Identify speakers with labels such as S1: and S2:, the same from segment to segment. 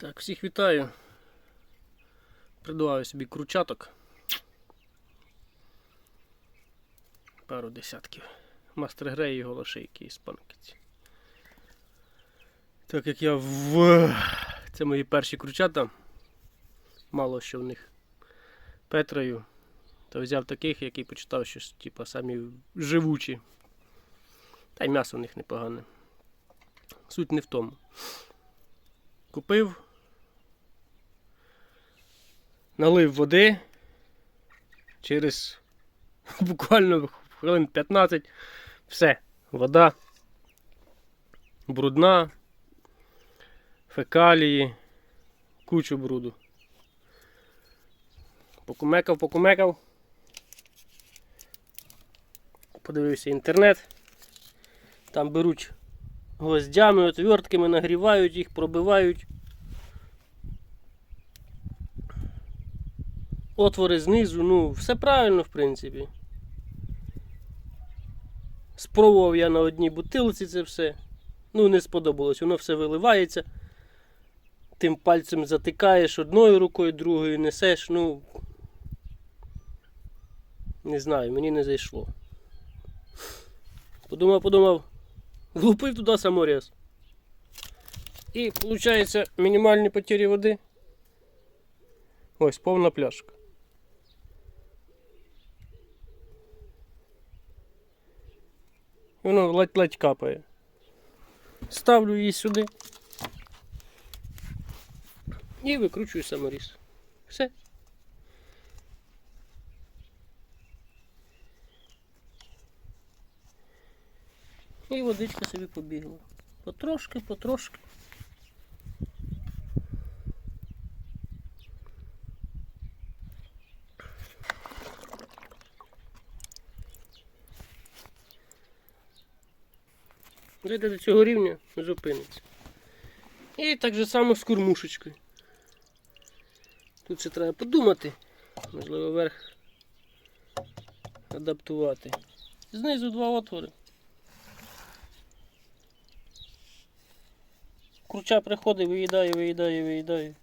S1: Так, всіх вітаю. Придбаю собі кручаток. Пару десятків. Мастер Грей і голошейки іспанкиці. Так як я в. Це мої перші кручата. Мало що в них Петрою. То взяв таких, які почитав, що типа, самі живучі. Та й м'ясо в них непогане. Суть не в тому. Купив, налив води через буквально хвилин 15. Все, вода брудна, фекалії, кучу бруду. Покумекав, покумекав. Подивився інтернет. Там беруть гвоздями, отвертками, нагрівають їх, пробивають. Отвори знизу, ну, все правильно, в принципі. Спробував я на одній бутилці це все. Ну, не сподобалось, воно все виливається. Тим пальцем затикаєш одною рукою, другою несеш, ну. Не знаю, мені не зайшло. Подумав, подумав, влупив туди саморез. І виходить мінімальні потері води. Ось повна пляшка. Воно ледь-ледь капає. Ставлю її сюди. І викручую саморіз. Все. І водичка собі побігла. Потрошки, потрошки. Дійде до цього рівня, зупиниться. І так же само з кормушечкою. Тут ще треба подумати. Можливо, верх адаптувати. Знизу два отвори. Круча приходить, виїдає, виїдає, виїдає.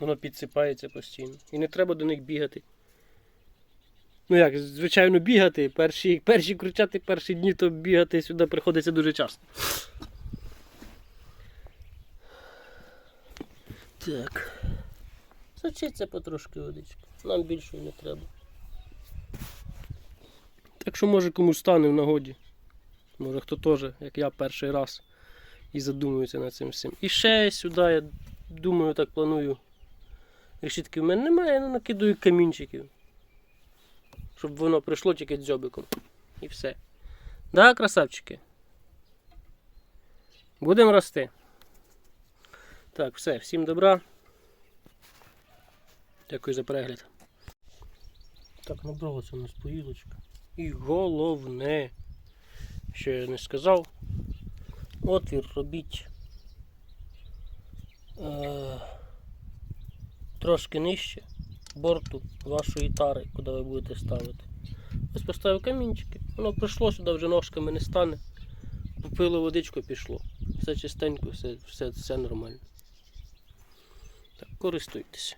S1: Воно підсипається постійно. І не треба до них бігати. Ну як, звичайно, бігати. Перші, перші кручати перші дні, то бігати сюди приходиться дуже часто. Так. Сочиться потрошки водичка. Нам більшої не треба. Так що може комусь стане в нагоді. Може хто теж, як я перший раз, і задумується над цим всім. І ще сюди, я думаю, так планую. Решітки в мене немає, ну накидаю камінчиків. Щоб воно прийшло тільки дзьобиком. І все. Да, красавчики? Будемо рости. Так, все, всім добра. Дякую за перегляд. Так, набралася у нас поїлочка. І головне, що я не сказав, отвір робіть е, трошки нижче борту вашої тари, куди ви будете ставити. Ось поставив камінчики, воно прийшло сюди, вже ножками не стане. Попило водичку, пішло. Все чистенько, все, все, все нормально. Так, користуйтесь.